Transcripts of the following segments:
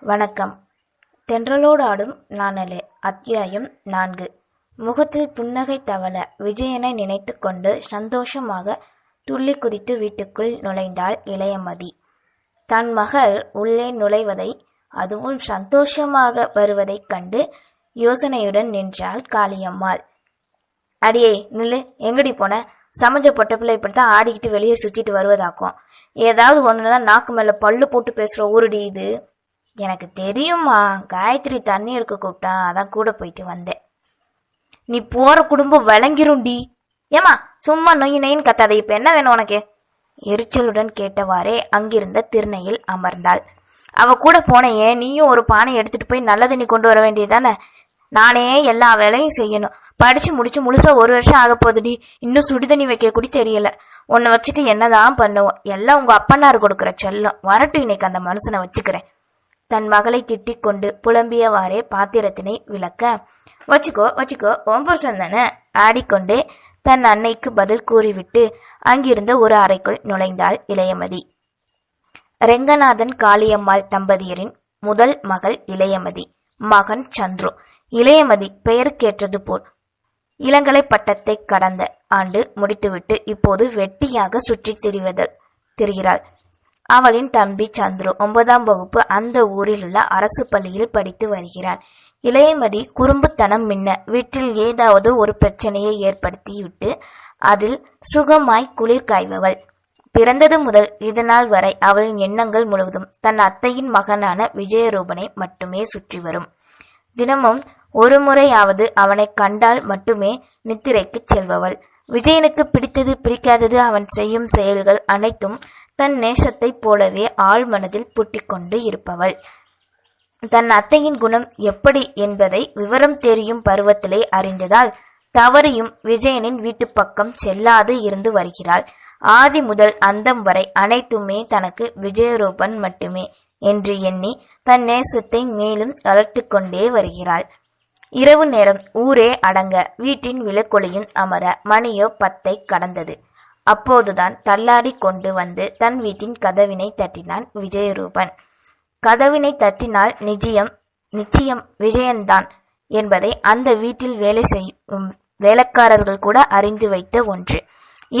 வணக்கம். தென்றலோடாடும் நாணலே அத்தியாயம் நான்கு. முகத்தில் புன்னகை தவழ விஜயனை நினைத்து கொண்டு சந்தோஷமாக துள்ளி குதித்து வீட்டுக்குள் நுழைந்தாள் இளையமதி. தன் மகள் உள்ளே நுழைவதை அதுவும் சந்தோஷமாக வருவதைக் கண்டு யோசனையுடன் நின்றாள் காளியம்மாள். அடியே நில்லு எங்கடி போன? சமைஞ்ச பொட்ட பிள்ளை இப்படித்தான் ஆடிக்கிட்டு வெளியே சுத்திட்டு வருவதாக்கும். ஏதாவது ஒன்றுனா நாக்கு மேல பல்லு போட்டு பேசுற ஊருடி இது. எனக்கு தெரியுமா காயத்ரி தண்ணி எடுக்க கூப்பிட்டா அதான் கூட போயிட்டு வந்தேன். நீ போற குடும்பம் விளங்கிரும்டி ஏமா சும்மா நொய் நொயின்னு கத்தாத. இப்ப என்ன வேணும் உனக்கு? எரிச்சலுடன் கேட்டவாறே அங்கிருந்த திருநையில் அமர்ந்தாள். அவ கூட போனையே நீயும் ஒரு பானை எடுத்துட்டு போய் நல்ல தண்ணி கொண்டு வர வேண்டியதானே நானே எல்லா வேலையும் செய்யணும். படிச்சு முடிச்சு முழுசா ஒரு வருஷம் ஆக போதுடி இன்னும் சுடுதண்ணி வைக்க கூட தெரியல. உன்னை வச்சுட்டு என்னதான் பண்ணுவோம்? எல்லாம் உங்க அப்பனார் கொடுக்குற செல்லம். வரட்டும் இன்னைக்கு அந்த மனுஷனை வச்சுக்கிறேன். தன் மகளை திட்டிக் கொண்டு புலம்பியவாறே பாத்திரத்தினை விளக்க வச்சுக்கோ வச்சுக்கோ உன் புருஷன் தானே? ஆடிக்கொண்டே தன் அன்னைக்கு பதில் கூறிவிட்டு அங்கிருந்த ஒரு அறைக்குள் நுழைந்தாள் இளையமதி. ரெங்கநாதன் காளியம்மாள் தம்பதியரின் முதல் மகள் இளையமதி மகன் சந்துரு. இளையமதி பெயருக்கேற்றது போல் இளங்கலை பட்டத்தை கடந்த ஆண்டு முடித்துவிட்டு இப்போது வெட்டியாக சுற்றித் திரிவதல் திரிகிறாள். அவளின் தம்பி சந்துரு ஒன்பதாம் வகுப்பு அந்த ஊரில் உள்ள அரசு பள்ளியில் படித்து வருகிறான். இளையமதி குறும்புத்தனம் மின்ன வீட்டில் ஏதாவது ஒரு பிரச்சனையை ஏற்படுத்திவிட்டு அதில் சுகமாய் குளிர் காய்பவள். பிறந்தது முதல் இதுநாள் வரை அவளின் எண்ணங்கள் முழுவதும் தன் அத்தையின் மகனான விஜயரூபனை மட்டுமே சுற்றி வரும். தினமும் ஒரு முறையாவது அவனை கண்டால் மட்டுமே நித்திரைக்கு செல்பவள். விஜயனுக்கு பிடித்தது பிடிக்காதது அவன் செய்யும் செயல்கள் அனைத்தும் தன் நேசத்தைப் போலவே ஆழ்மனதில் பூட்டிக்கொண்டு இருப்பவள். தன் அத்தையின் குணம் எப்படி என்பதை விவரம் தெரியும் பருவத்திலே அறிந்ததால் தவறியும் விஜயனின் வீட்டுப் பக்கம் செல்லாது இருந்து வருகிறாள். ஆதி முதல் அந்தம் வரை அனைத்துமே தனக்கு விஜயரூபன் மட்டுமே என்று எண்ணி தன் நேசத்தை மேலும் வளர்த்து கொண்டே வருகிறாள். இரவு நேரம் ஊரே அடங்க வீட்டின் விளக்கொலியும் அமர மணியோ பத்தை கடந்தது. அப்போதுதான் தள்ளாடி கொண்டு வந்து தன் வீட்டின் கதவினை தட்டினான் விஜயரூபன். கதவினை தட்டினால் நிச்சயம் நிச்சயம் விஜயன்தான் என்பதை அந்த வீட்டில் வேலை செய்யும் வேலைக்காரர்கள் கூட அறிந்து வைத்த ஒன்று.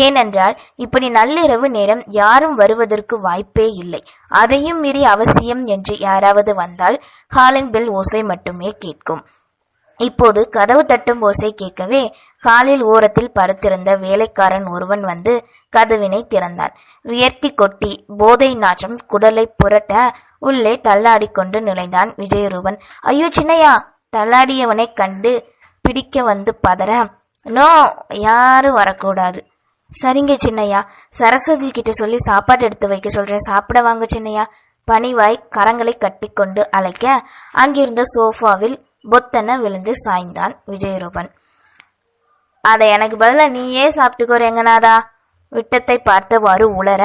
ஏனென்றால் இப்படி நள்ளிரவு நேரம் யாரும் வருவதற்கு வாய்ப்பே இல்லை. அதையும் மீறி அவசியம் என்று யாராவது வந்தால் ஹாலிங் பெல் ஓசை மட்டுமே கேட்கும். இப்போது கதவு தட்டும் ஓசை கேட்கவே காலில் ஓரத்தில் படுத்திருந்த வேலைக்காரன் ஒருவன் வந்து கதவினை திறந்தான். வியர்த்தி கொட்டி போதை நாற்றம் குடலை புரட்ட உள்ளே தள்ளாடி கொண்டு நுழைந்தான் விஜயரூபன். ஐயோ சின்னையா தள்ளாடியவனைக் கண்டு பிடிக்க வந்து பதற. நோ யாரும் வரக்கூடாது. சரிங்க சின்னையா. சரஸ்வதி கிட்ட சொல்லி சாப்பாடு எடுத்து வைக்க சொல்றேன். சாப்பிட வாங்க சின்னையா. பணிவாய் கரங்களை கட்டிக்கொண்டு அழைக்க அங்கிருந்த சோஃபாவில் பொத்தன விழுந்து சாய்ந்தான் விஜயரூபன். அதை எனக்கு பதிலாக நீயே சாப்பிட்டுக்கோ ரெங்கநாதா. விட்டத்தை பார்த்தவாறு உளர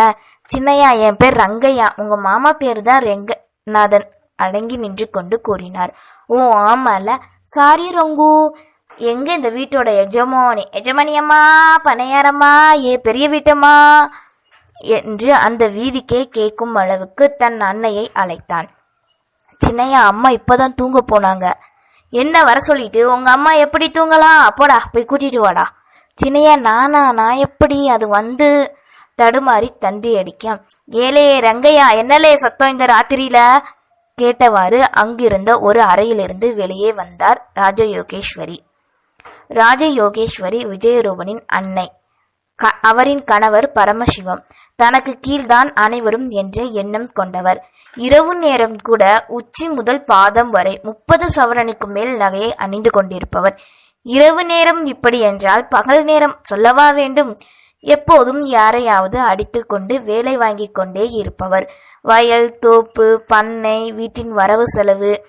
சின்னையா என் பேர் ரங்கையா. உங்க மாமா பேர் தான் ரெங்கநாதன் அடங்கி நின்று கொண்டு கூறினார். ஓ ஆமால. சாரி ரங்கு. எங்க இந்த வீட்டோட எஜமானி? எஜமானியம்மா பனையாரம்மா ஏ பெரிய வீட்டம்மா என்று அந்த வீதிக்கே கேட்கும் அளவுக்கு தன் அன்னையை அழைத்தான். சின்னையா அம்மா இப்பதான் தூங்க போனாங்க. என்ன வர சொல்லிட்டு உங்க அம்மா எப்படி தூங்கலாம் அப்போடா போய் கூட்டிட்டு வாடா. சின்னையா நானா நான் எப்படி? அது வந்து தடுமாறி தந்தி அடிக்க ஏலே ரங்கையா என்னலே சத்தம் இந்த ராத்திரியில? கேட்டவாறு அங்கிருந்த ஒரு அறையிலிருந்து வெளியே வந்தார் ராஜயோகேஸ்வரி. ராஜயோகேஸ்வரி விஜயரூபனின் அன்னை. அவரின் கணவர் பரமசிவம். தனக்கு கீழ்தான் அனைவரும் என்ற எண்ணம் கொண்டவர். இரவு நேரம் கூட உச்சி முதல் பாதம் வரை முப்பது சவரனுக்கு மேல் நகையை அணிந்து கொண்டிருப்பவர். இரவு நேரம் இப்படி என்றால் பகல் நேரம் சொல்லவா வேண்டும்? எப்போதும் யாரையாவது அடித்து கொண்டு வேலை வாங்கி கொண்டே இருப்பவர். வயல் தோப்பு பண்ணை வீட்டின் வரவு செலவு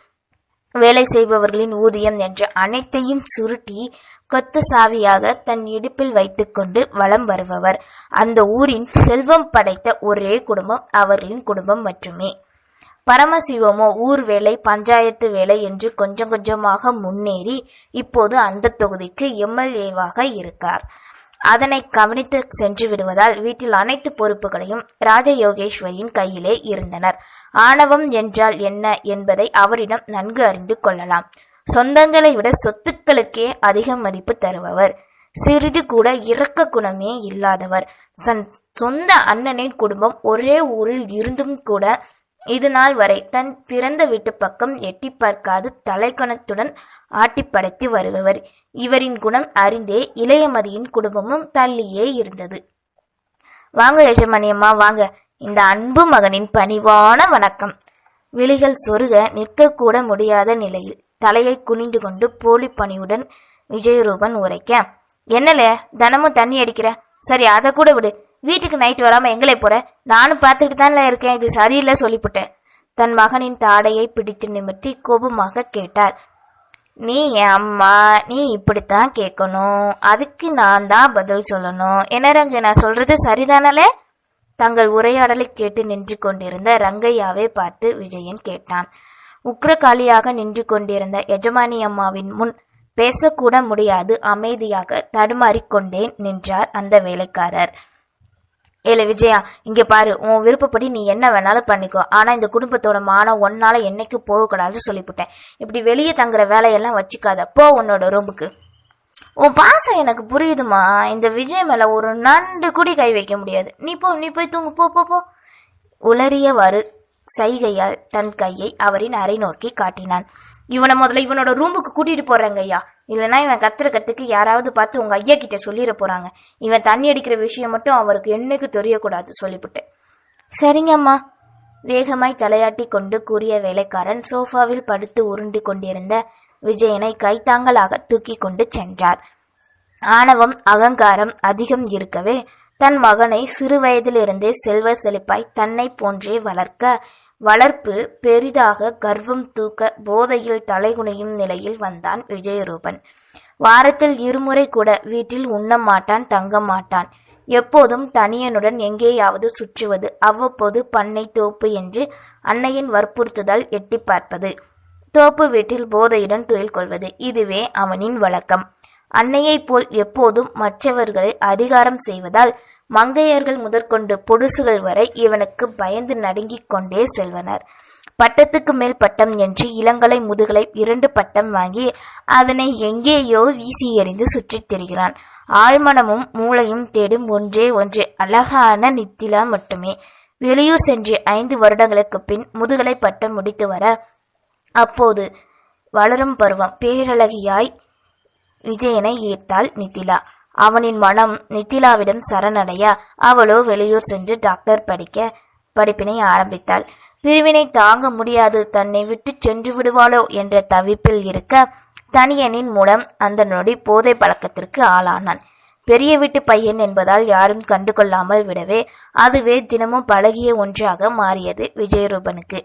வேலை செய்பவர்களின் ஊதியம் என்று அனைத்தையும் சுருட்டி கொத்து சாவியாக தன் இடுப்பில் வைத்துக்கொண்டு வலம் வருபவர். அந்த ஊரின் செல்வம் படைத்த ஒரே குடும்பம் அவர்களின் குடும்பம் மட்டுமே. பரமசிவமோ ஊர் வேலை பஞ்சாயத்து வேலை என்று கொஞ்சம் கொஞ்சமாக முன்னேறி இப்போது அந்த தொகுதிக்கு எம்எல்ஏவாக இருக்கார். அதனை கவனித்து சென்று விடுவதால் வீட்டில் அனைத்து பொறுப்புகளையும் ராஜயோகேஸ்வரியின் கையிலே இருந்தனர். ஆணவம் என்றால் என்ன என்பதை அவரிடம் நன்கு அறிந்து கொள்ளலாம். சொந்தங்களை விட சொத்துக்களுக்கே அதிக மதிப்பு தருபவர். சிறிது கூட இரக்க குணமே இல்லாதவர். தன் சொந்த அண்ணனின் குடும்பம் ஒரே ஊரில் இருந்தும் கூட இது நாள் வரை தன் பிறந்த வீட்டு பக்கம் எட்டி பார்க்காது தலைக்கணத்துடன் ஆட்டிப்படைத்து வருபவர். இவரின் குணம் அறிந்தே இளையமதியின் குடும்பமும் தள்ளியே இருந்தது. வாங்க யஜமானியம்மா வாங்க. இந்த அன்பு மகனின் பணிவான வணக்கம். விழிகள் சொருக நிற்கக்கூட முடியாத நிலையில் தலையை குனிந்து கொண்டு போலி பணியுடன் விஜயரூபன் உரைக்க என்னல தினமும் தண்ணி அடிக்கிற? சரி அதை கூட விடு. வீட்டுக்கு நைட் வராம எங்களே போற? நானும் பார்த்துக்கிட்டு தானே இருக்கேன். இது சரியில்லை சொல்லிவிட்டேன் தன் மகனின் தாடையை பிடித்து நிமிர்த்தி கோபமாக கேட்டார். நீ என் அம்மா நீ இப்படித்தான் கேட்கணும். அதுக்கு நான் தான் பதில் சொல்லணும். என்ன ரங்கு நான் சொல்றது சரிதானலே? தங்கள் உரையாடலை கேட்டு நின்று கொண்டிருந்த ரங்கையாவை பார்த்து விஜயன் கேட்டான். உக்ரகாளியாக நின்று கொண்டிருந்த எஜமானி அம்மாவின் முன் பேசக்கூட முடியாது. அமைதியாக தடுமாறிக்கொண்டேன் நின்றார் அந்த வேலைக்காரர். ஏல விஜயா இங்க பாரு உன் விருப்பப்படி நீ என்ன வேணாலும் பண்ணிக்கோ. ஆனா இந்த குடும்பத்தோட மானம் ஒன்னால என்னைக்கு போகக்கூடாதுன்னு சொல்லிவிட்டேன். இப்படி வெளியே தங்குற வேலையெல்லாம் வச்சுக்காத. போ உன்னோட ரூமுக்கு. உன் பாசம் எனக்கு புரியுதுமா இந்த விஜய் மேல ஒரு நண்டு கூடி கை வைக்க முடியாது. நீ போ நீ போய் தூங்கு. போ போ போ. உளறியவாறு சைகையால் தன் கையை அவரின் அறை நோக்கி காட்டினான். இவனை முதல்ல இவனோட ரூமுக்கு கூட்டிட்டு போறேங்க ஐயா. இல்லைன்னா இவன் கத்துற கத்துக்கு யாராவது பார்த்து உங்க ஐயா கிட்ட சொல்லிட போறாங்க. இவன் தண்ணி அடிக்கிற விஷயம் மட்டும் அவருக்கு என்னைக்கு தெரியக்கூடாது சொல்லிவிட்டு சரிங்கம்மா வேகமாய் தலையாட்டி கொண்டு கூறிய வேலைக்காரன் சோஃபாவில் படுத்து உருண்டு கொண்டிருந்த விஜயனை கைத்தாங்களாக தூக்கி கொண்டு சென்றார். ஆணவம் அகங்காரம் அதிகம் இருக்கவே தன் மகனை சிறு வயதிலிருந்தே செல்வ செழிப்பாய் தன்னை போன்றே வளர்க்க வளர்ப்பு பெரிதாக கர்வம் தூக்க போதையில் தலைகுனியும் நிலையில் வந்தான் விஜயரூபன். வாரத்தில் இருமுறை கூட வீட்டில் உண்ண மாட்டான் தங்க மாட்டான். எப்போதும் தனியனுடன் எங்கேயாவது சுற்றுவது அவ்வப்போது பண்ணை தோப்பு என்று அன்னையின் வற்புறுத்துதல் எட்டி பார்ப்பது. தோப்பு வீட்டில் போதையுடன் துயில் கொள்வது இதுவே அவனின் வழக்கம். அன்னையைப் போல் எப்போதும் மற்றவர்களை அதிகாரம் செய்வதால் மங்கையர்கள் முதற்கொண்டு பொடுசுகள் வரை இவனுக்கு பயந்து நடுங்கிக் கொண்டே செல்வனர். பட்டத்துக்கு மேல் பட்டம் என்று இளங்கலை முதுகலை இரண்டு பட்டம் வாங்கி அதனை எங்கேயோ வீசி எறிந்து சுற்றித் திரிகிறான். ஆழ்மனமும் மூளையும் தேடும் ஒன்றே ஒன்று அழகான நித்திலா மட்டுமே. வெளியூர் சென்று ஐந்து வருடங்களுக்கு பின் முதுகலை பட்டம் முடித்து வர அப்போது வளரும் பருவம் பேரழகியாய் விஜயனை ஈர்த்தாள் நித்திலா. அவனின் மனம் நித்திலாவிடம் சரணடைய அவளோ வெளியூர் சென்று டாக்டர் படிக்க படிப்பினை ஆரம்பித்தாள். பிரிவினை தாங்க முடியாது தன்னை விட்டு சென்று விடுவாளோ என்ற தவிப்பில் இருக்க தனியனின் மூலம் அந்த நொடி போதை பழக்கத்திற்கு ஆளானான். பெரிய வீட்டு பையன் என்பதால் யாரும் கண்டுகொள்ளாமல் விடவே அதுவே தினமும் பழகிய ஒன்றாக மாறியது விஜயரூபனுக்கு.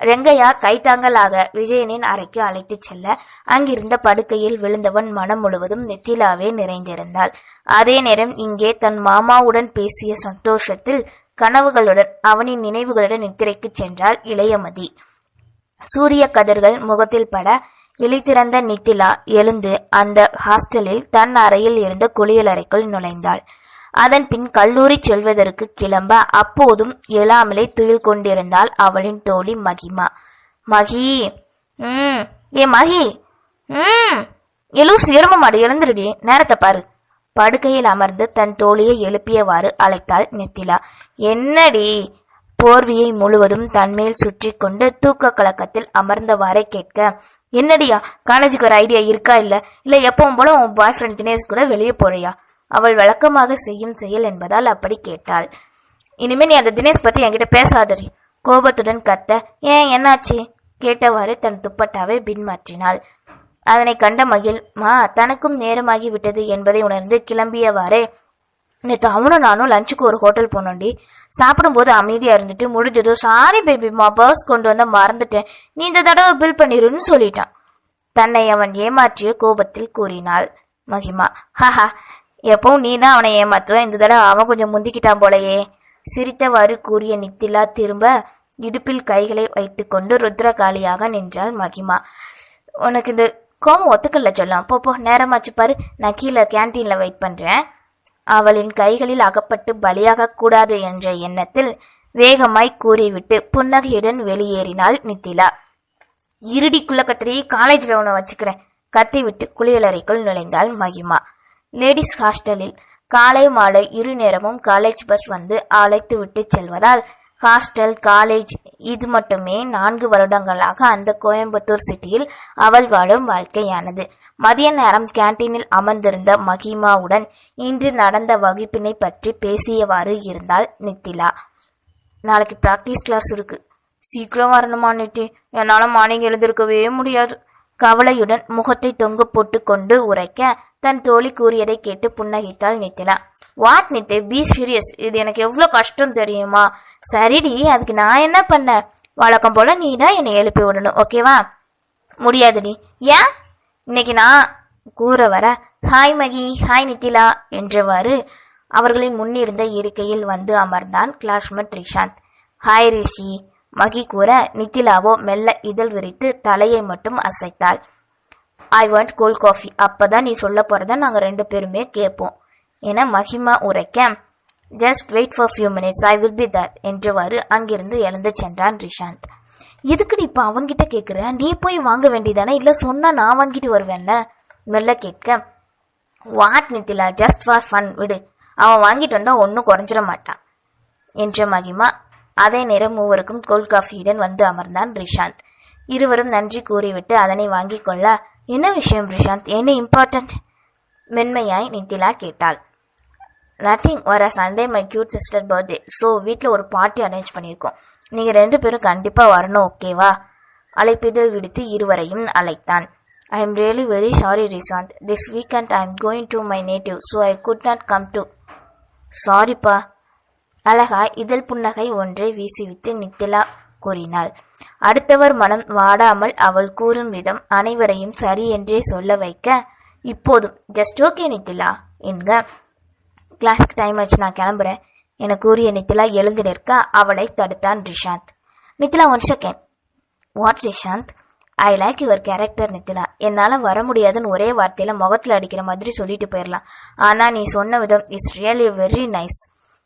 ரெங்கையா கைத்தாங்கலாக விஜயனின் அறைக்கு அழைத்துச் செல்ல அங்கிருந்த படுக்கையில் விழுந்தவன் மனம் முழுவதும் நெத்திலாவே நிறைந்திருந்தாள். அதே நேரம் இங்கே தன் மாமாவுடன் பேசிய சந்தோஷத்தில் கனவுகளுடன் அவனின் நினைவுகளுடன் நித்திரைக்கு சென்றாள் இளையமதி. சூரிய கதிர்கள் முகத்தில் பட விழித்திறந்த நித்திலா எழுந்து அந்த ஹாஸ்டலில் தன் அறையில் இருந்த குளியலறைக்குள் நுழைந்தாள். அதன் பின் கல்லூரி செல்வதற்கு கிளம்ப அப்போதும் எழாமலே துயில் கொண்டிருந்தாள் அவளின் தோழி மகிமா. மகி. ம். ஏ மகி. ம். எழுஸ் எரும மாடு எழுந்துருடி. நேரத்தை பாரு. படுக்கையில் அமர்ந்து தன் தோழியை எழுப்பியவாறு அழைத்தாள் நெத்திலா. என்னடி? போர்வியை முழுவதும் தன்மேல் சுற்றி கொண்டு தூக்க கலக்கத்தில் அமர்ந்தவாறே கேட்க என்னடியா? காலேஜுக்கு ஒரு ஐடியா இருக்கா இல்ல? இல்ல எப்பவும் போல உன் பாய் ஃப்ரெண்ட் தினேஷ் கூட வெளியே போறியா? அவள் வழக்கமாக செய்யும் செயல் என்பதால் அப்படி கேட்டாள். இனிமே நீ அந்த தினேஷ் பத்தி என்கிட்ட பேசாதரி கோபத்துடன் கத்த ஏன் என்னாச்சு? கேட்டவாறு தன் துப்பட்டாவை பின்மாற்றினாள் அதனை கண்ட மகிழ் மா தனக்கும் நேரமாகி விட்டது என்பதை உணர்ந்து கிளம்பியவாறே நேற்று அவனும் நானும் லஞ்சுக்கு ஒரு ஹோட்டல் போனோண்டி. சாப்பிடும்போது அமைதியா இருந்துட்டு முடிஞ்சதும் சாரி பேபிமா பர்ஸ் கொண்டு வந்த மறந்துட்டேன். நீ இந்த தடவை பில் பண்ணிருன்னு சொல்லிட்டான். தன்னை அவன் ஏமாற்றிய கோபத்தில் கூறினாள் மகிமா. ஹஹா எப்பவும் நீ தான் அவனை ஏமாத்துவ? இந்த தடவை அவன் கொஞ்சம் முந்திக்கிட்டான் போலயே. சிரித்தவாறு கூறிய நித்திலா திரும்ப இடுப்பில் கைகளை வைத்துக்கொண்டு ருத்ரகாளியாக நின்றாள் மகிமா. உனக்கு இந்த கோபம் ஒத்துக்கல்ல சொல்லலாம் போ நேரமாச்சு பாரு. நான் கீழே கேன்டீன்ல வெயிட் பண்றேன். அவளின் கைகளில் அகப்பட்டு பலியாக கூடாது என்ற எண்ணத்தில் வேகமாய் கூறிவிட்டு புன்னகையுடன் வெளியேறினாள் நித்திலா. இருடிக்குள்ள கத்திரி காலேஜில் உன்னை வச்சுக்கிறேன். கத்திவிட்டு குளியலறைக்குள் நுழைந்தாள் மகிமா. லேடிஸ் ஹாஸ்டலில் காலை மாலை இரு நேரமும் காலேஜ் பஸ் வந்து அழைத்து விட்டு செல்வதால் ஹாஸ்டல் காலேஜ் இது மட்டுமே நான்கு வருடங்களாக அந்த கோயம்புத்தூர் சிட்டியில் அவள் வாழும் வாழ்க்கையானது. மதிய நேரம் கேண்டீனில் அமர்ந்திருந்த மகிமாவுடன் இன்று நடந்த வகுப்பினை பற்றி பேசியவாறு இருந்தாள் நித்திலா. நாளைக்கு ப்ராக்டிஸ் கிளாஸ் இருக்கு. சீக்கிரம் வரணுமா நித்தி? என்னால் மார்னிங் எழுந்திருக்கவே முடியாது. கவலையுடன் முகத்தை தொங்கு போட்டு கொண்டு உரைக்க தன் தோழி கூறியதை கேட்டு புன்னகித்தாள் Nithila. What Nithe be serious இது எனக்கு எவ்வளோ கஷ்டம் தெரியுமா? சரிடி அதுக்கு நான் என்ன பண்ணேன் வழக்கம் போல நீ தான் என்னை எழுப்பி விடணும் ஓகேவா முடியாதுடி. ஏன்? இன்னைக்கு நான் கூற வர ஹாய் மகி ஹாய் நித்திலா என்றவாறு அவர்களின் முன்னிருந்த இருக்கையில் வந்து அமர்ந்தான் கிளாஸ்மேட் ரிஷாந்த். ஹாய் ரிஷி மகி கூற நித்திலாவோ மெல்ல இதழ் விரித்து தலையை மட்டும் அசைத்தாள். ஐ வாண்ட் கோல்ட் காஃபி அப்பதான் நீ சொல்ல போறத நாங்க ரெண்டு பேருமே கேட்போம் என மகிமா உரைக்க just wait for few minutes I will be that என்றவாறு அங்கிருந்து எழுந்து சென்றான் ரிஷாந்த். எதுக்குடி இப்போ அவன்கிட்ட கேட்குற நீ போய் வாங்க வேண்டியதானே? இல்லை சொன்னா நான் வாங்கிட்டு வருவேன்ல? மெல்ல கேட்க what Nithila? Just for fun விடு. அவன் வாங்கிட்டு வந்தா ஒன்றும் குறைஞ்சிட மாட்டான் என்ற மகிமா அதே நேரம் மூவருக்கும் கோல்ட் காஃபியுடன் வந்து அமர்ந்தான் ரிஷாந்த் இருவரும் நன்றி கூறிவிட்டு அதனை வாங்கிக் கொள்ள என்ன விஷயம் ரிஷாந்த் என்ன இம்பார்ட்டன்ட் மென்மையாய் நித்திலா கேட்டாள். நத்திங் வர Sunday my cute sister birthday so வீட்டில் ஒரு பார்ட்டி அரேஞ்ச் பண்ணியிருக்கோம் நீங்கள் ரெண்டு பேரும் கண்டிப்பாக வரணும் ஓகேவா அழைப்பிதழ் விடுத்து இருவரையும் அழைத்தான். I am really very sorry Rishanth this weekend I am going to my native so I could not come to சாரிப்பா அழகாய் இதழ் புன்னகை ஒன்றை வீசிவிட்டு நித்திலா கூறினாள். அடுத்தவர் மனம் வாடாமல் அவள் கூறும் விதம் அனைவரையும் சரி என்றே சொல்ல வைக்க இப்போதும் ஜஸ்ட் ஓகே நித்திலா என்க. கிளாஸ்க்கு டைம் ஆச்சு நான் கிளம்புறேன் என கூறிய நித்திலா எழுந்து நிற்க அவளை தடுத்தான் Rishanth. Nithila one second what Rishanth? I like your character Nithila. என்னால் வர முடியாதுன்னு ஒரே வார்த்தையில் முகத்தில் அடிக்கிற மாதிரி சொல்லிட்டு போயிடலாம் ஆனால் நீ சொன்ன விதம் இஸ் ரியலி வெரி நைஸ்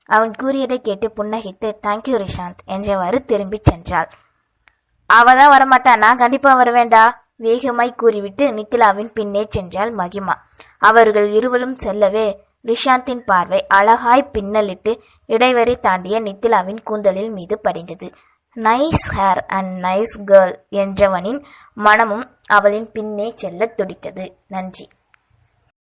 அவன் கூறியதை கேட்டு புன்னகைத்து தேங்க்யூ ரிஷாந்த் என்றவாறு திரும்பிச் சென்றாள். அவ தான் வரமாட்டா நான் கண்டிப்பா வருவேண்டா வேகமாய் கூறிவிட்டு நித்திலாவின் பின்னே சென்றாள் மகிமா. அவர்கள் இருவரும் செல்லவே ரிஷாந்தின் பார்வை அழகாய் பின்னலிட்டு இடைவெளி தாண்டிய நித்திலாவின் கூந்தலில் மீது படிந்தது. Nice hair and nice girl என்றவனின் மனமும் அவளின் பின்னே செல்லத் துடித்தது. நன்றி.